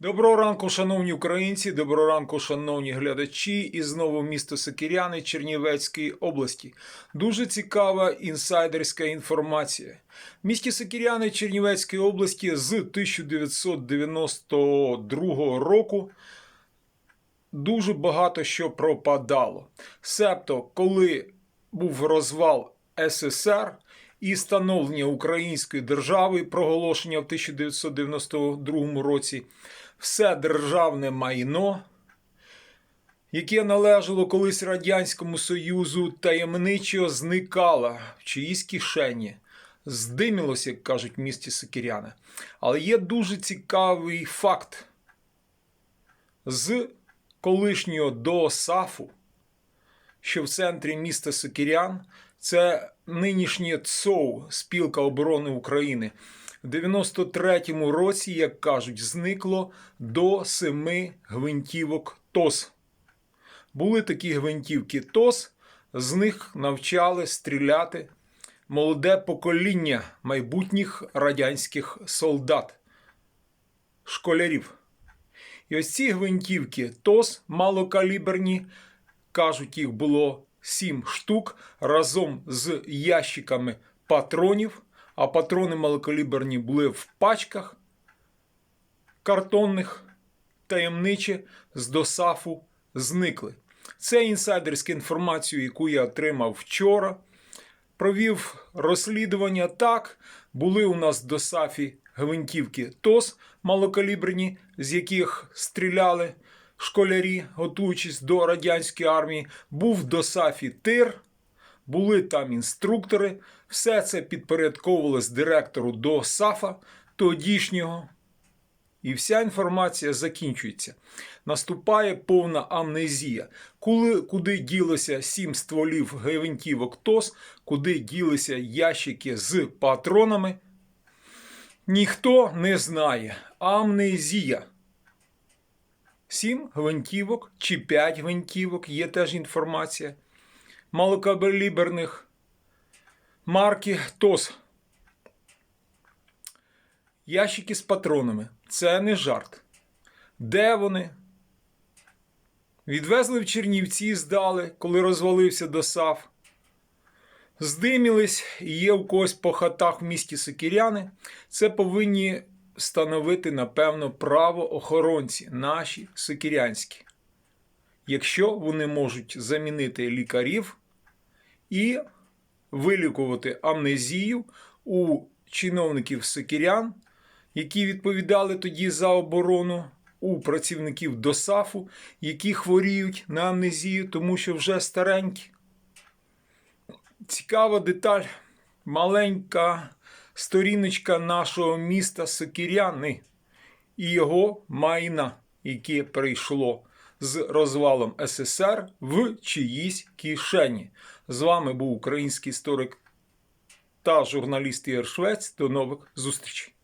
Доброго ранку, шановні українці, доброго ранку, шановні глядачі. І знову місто Сокиряни Чернівецької області. Дуже цікава інсайдерська інформація. В місті Сокиряни Чернівецької області з 1992 року дуже багато що пропадало. Себто, коли був розвал СССР і становлення Української держави, проголошення в 1992 році, все державне майно, яке належало колись Радянському Союзу, таємничо зникало в чиїсь кишені. Здимілося, як кажуть в місті Сокиряни. Але є дуже цікавий факт. З колишнього до САФу, що в центрі міста Сокирян, це нинішнє ЦОУ Спілка оборони України. В 93-му році, як кажуть, зникло до семи гвинтівок ТОС. Були такі гвинтівки ТОС, з них навчали стріляти молоде покоління майбутніх радянських солдат, школярів. І ось ці гвинтівки ТОС малокаліберні, кажуть, їх було 7 штук разом з ящиками патронів, а патрони малокаліберні були в пачках картонних, таємниче з досафу зникли. Це інсайдерська інформація, яку я отримав вчора. Провів розслідування так. Були у нас в досафі гвинтівки ТОС малокаліберні, з яких стріляли школярі, готуючись до радянської армії. Був досафі тир, були там інструктори. Все це підпорядковувалось директору до САФа тодішнього. І вся інформація закінчується. Наступає повна амнезія. Коли, куди ділося сім стволів гвинтівок ТОС, куди ділися ящики з патронами, ніхто не знає. Амнезія. Сім гвинтівок чи п'ять гвинтівок, є теж інформація. Малокаліберних марки ТОС. Ящики з патронами. Це не жарт. Де вони? Відвезли в Чернівці, здали, коли розвалився ДОСАВ. Здимілись і є у когось по хатах в місті Сокиряни. Це повинні встановити, напевно, правоохоронці наші сокирянські. Якщо вони можуть замінити лікарів і вилікувати амнезію у чиновників Сокирян, які відповідали тоді за оборону у працівників ДОСАФу, які хворіють на амнезію, тому що вже старенькі. Цікава деталь, маленька сторіночка нашого міста Сокиряни і його майна, яке прийшло з розвалом СССР в чиїсь кишені. З вами був український історик та журналіст Ігор Швець. До нових зустрічей.